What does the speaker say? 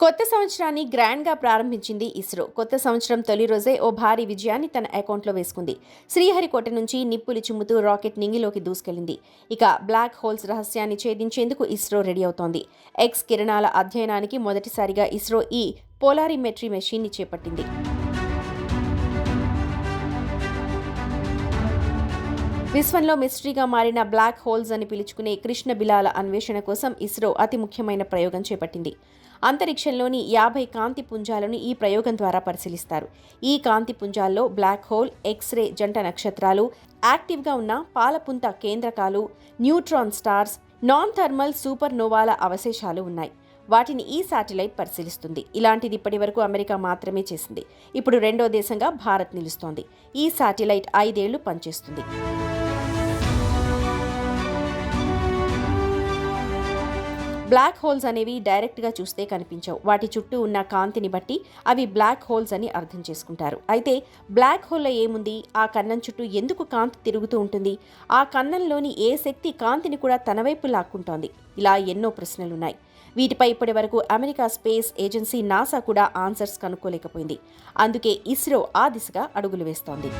కొత్త సంవత్సరాన్ని గ్రాండ్గా ప్రారంభించింది ఇస్రో. కొత్త సంవత్సరం తొలి రోజే ఓ భారీ విజయాన్ని తన అకౌంట్లో వేసుకుంది. శ్రీహరికోట నుంచి నిప్పులు చిమ్ముతూ రాకెట్ నింగిలోకి దూసుకెళ్ళింది ఇక బ్లాక్ హోల్స్ రహస్యాన్ని ఛేదించేందుకు ఇస్రో రెడీ అవుతోంది. ఎక్స్ కిరణాల అధ్యయనానికి మొదటిసారిగా ఇస్రో ఈ పోలారిమెట్రీ మెషిన్ని చేపట్టింది. విశ్వంలో మిస్టరీగా మారిన బ్లాక్ హోల్స్ అని పిలుచుకునే కృష్ణ బిలాల అన్వేషణ కోసం ఇస్రో అతి ముఖ్యమైన ప్రయోగం చేపట్టింది. అంతరిక్షంలోని యాభై కాంతి పుంజాలను ఈ ప్రయోగం ద్వారా పరిశీలిస్తారు. ఈ కాంతి పుంజాల్లో బ్లాక్ హోల్ ఎక్స్రే జంట నక్షత్రాలు యాక్టివ్గా ఉన్న పాలపుంత కేంద్రకాలు న్యూట్రాన్ స్టార్స్ నాన్ థర్మల్ సూపర్ నోవాల అవశేషాలు ఉన్నాయి. వాటిని ఈ శాటిలైట్ పరిశీలిస్తుంది. ఇలాంటిది ఇప్పటివరకు అమెరికా మాత్రమే చేసింది. ఇప్పుడు రెండో దేశంగా భారత్ నిలుస్తోంది. ఈ శాటిలైట్ ఐదేళ్ళు పనిచేస్తుంది. బ్లాక్ హోల్స్ అనేవి డైరెక్ట్గా చూస్తే కనిపించవు. వాటి చుట్టూ ఉన్న కాంతిని బట్టి అవి బ్లాక్ హోల్స్ అని అర్థం చేసుకుంటారు. అయితే బ్లాక్ హోల్లో ఏముంది? ఆ కన్నం చుట్టూ ఎందుకు కాంతి తిరుగుతూ ఉంటుంది? ఆ కన్నంలోని ఏ శక్తి కాంతిని కూడా తన వైపు లాక్కుంటోంది? ఇలా ఎన్నో ప్రశ్నలున్నాయి. వీటిపై ఇప్పటి వరకు అమెరికా స్పేస్ ఏజెన్సీ నాసా కూడా ఆన్సర్స్ కనుక్కోలేకపోయింది. అందుకే ఇస్రో ఆ దిశగా అడుగులు వేస్తోంది.